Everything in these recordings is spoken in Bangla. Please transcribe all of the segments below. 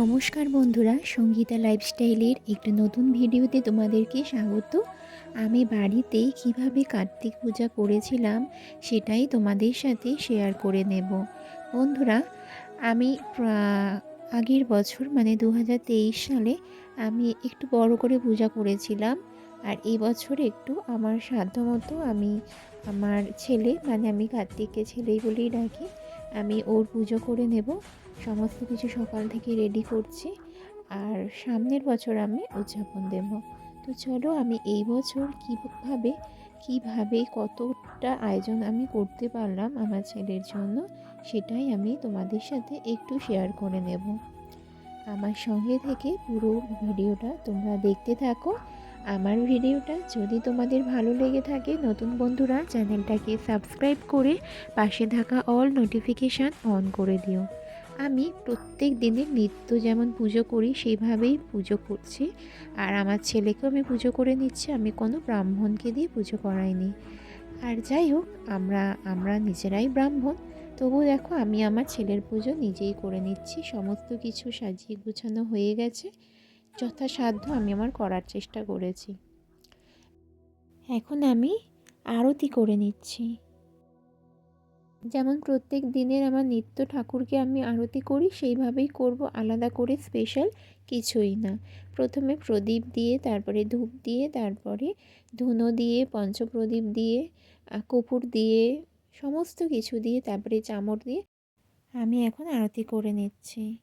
নমস্কার বন্ধুরা, সঙ্গীতা লাইফস্টাইলের একটি নতুন ভিডিওতে তোমাদেরকে স্বাগত। আমি বাড়িতেই কীভাবে কার্তিক পূজা করেছিলাম সেটাই তোমাদের সাথে শেয়ার করে নেব। বন্ধুরা, আমি আগের বছর মানে দু হাজার তেইশ সালে আমি একটু বড় করে পূজা করেছিলাম। আর এই বছর একটু আমার সাধ্য মতো আমি, আমার ছেলে মানে আমি কার্তিককে ছেলেই বলেই ডাকি, আমি ওর পুজো করে নেব। সমস্ত কিছু সকাল থেকে রেডি করছি। আর সামনের বছর আমি উদযাপন দেব। তো চলো আমি এই বছর কীভাবে কীভাবে কতটা আয়োজন আমি করতে পারলাম আমার ছেলের জন্য, সেটাই আমি তোমাদের সাথে একটু শেয়ার করে নেব। আমার সঙ্গে থেকে পুরো ভিডিওটা তোমরা দেখতে থাকো। আমার ভিডিওটা যদি তোমাদের ভালো লেগে থাকে, নতুন বন্ধুরা চ্যানেলটাকে সাবস্ক্রাইব করে পাশে থাকা অল নোটিফিকেশান অন করে দিও। আমি প্রত্যেক দিনের নিত্য যেমন পুজো করি সেইভাবেই পুজো করছি। আর আমার ছেলেকেও আমি পুজো করে নিচ্ছি, আমি কোনো ব্রাহ্মণকে দিয়ে পুজো করাইনি। আর যাই হোক, আমরা আমরা নিজেরাই ব্রাহ্মণ। তবু দেখো, আমি আমার ছেলের পুজো নিজেই করে নিচ্ছি, সমস্ত কিছু সাজিয়ে গুছানো হয়ে গেছে। যথাসাধ্য আমি আমার করার চেষ্টা করেছি। এখন আমি আরতি করে নিচ্ছি। যেমন প্রত্যেক দিনের আমার নিত্য ঠাকুরকে আমি আরতি করি, সেইভাবেই করব, আলাদা করে স্পেশাল কিছুই না। প্রথমে প্রদীপ দিয়ে, তারপরে ধূপ দিয়ে, তারপরে ধুনো দিয়ে, পঞ্চপ্রদীপ দিয়ে কপুর দিয়ে, সমস্ত কিছু দিয়ে, তারপরে চামড় দিয়ে আমি এখন আরতি করে নিচ্ছি।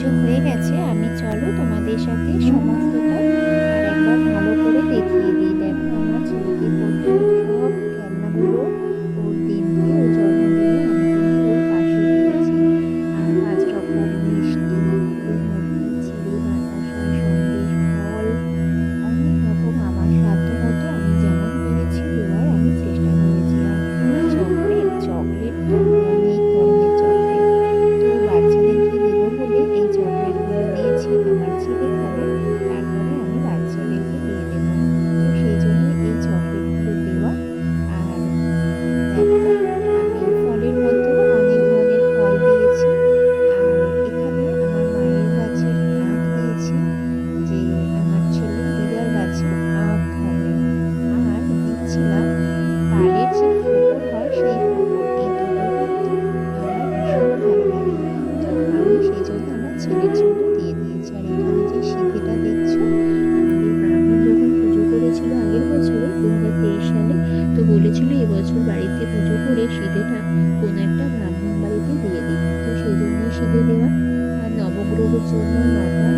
কিছু হয়ে গেছে, আমি চলো তোমাদের সাথে সমস্তটা একবার ভালো করে দেখিয়ে দিই। দেখো আমার ছেলেকে করতে জন্য নটা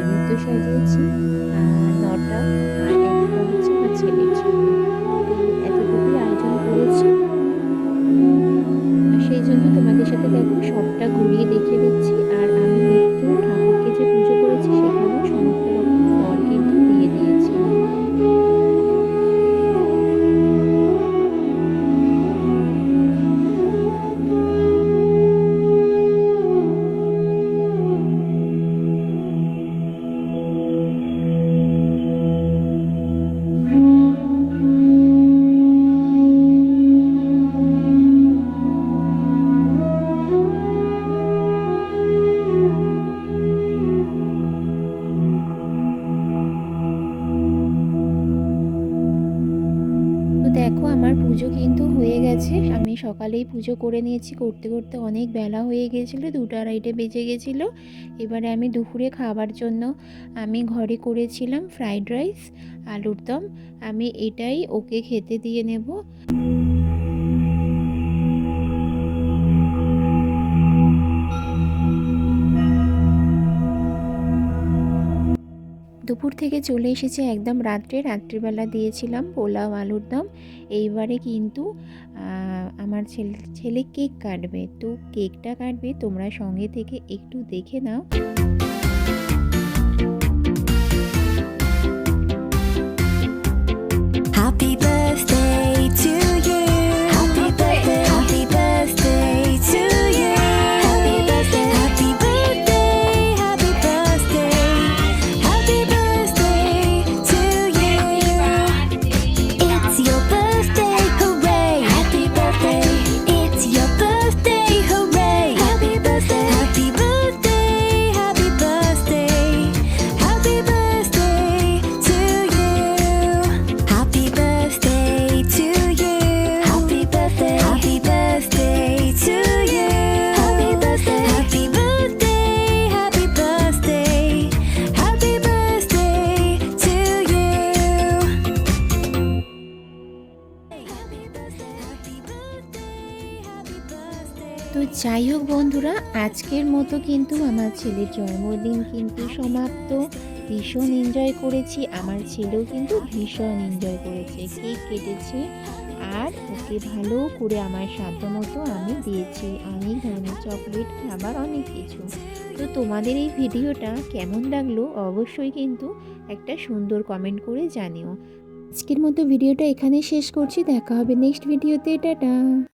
নৃত্য সাজিয়েছি নটা আর সকালেই পুজো করে নিয়েছি। করতে করতে অনেক বেলা হয়ে গিয়েছিল, দুটো আড়াইটে বেজে গেছিল এবারে আমি দুপুরে খাবার জন্য আমি ঘরে করেছিলাম ফ্রাইড রাইস, আলুর দম। আমি এটাই ওকে খেতে দিয়ে নেব। দুপুর থেকে চলে এসেছে একদম রাত্রে। রাত্রিবেলা দিয়েছিলাম পোলাও, আলুর দম। এইবারে কিন্তু আমার ছেলে ছেলে কেক কাটবে। তো কেকটা কাটবে তোমরা সঙ্গে থেকে একটু দেখে নাও। যাই হোক বন্ধুরা, আজকের মতো কিন্তু আমার ছেলের জন্মদিন কিন্তু সমাপ্ত। ভীষণ এনজয় করেছি। আমার ছেলেও কিন্তু ভীষণ এনজয় করেছে। কেক কেটেছে। আর ওকে ভালো করে আমার সাধ্য মতো আমি দিয়েছি। অনেক ধরনের চকলেট খাবার, অনেক কিছু। তো তোমাদের এই ভিডিওটা কেমন লাগল অবশ্যই কিন্তু একটা সুন্দর কমেন্ট করে জানিও। আজকের মতো ভিডিওটা এখানে শেষ করছি। দেখা হবে নেক্সট ভিডিওতে টাটা!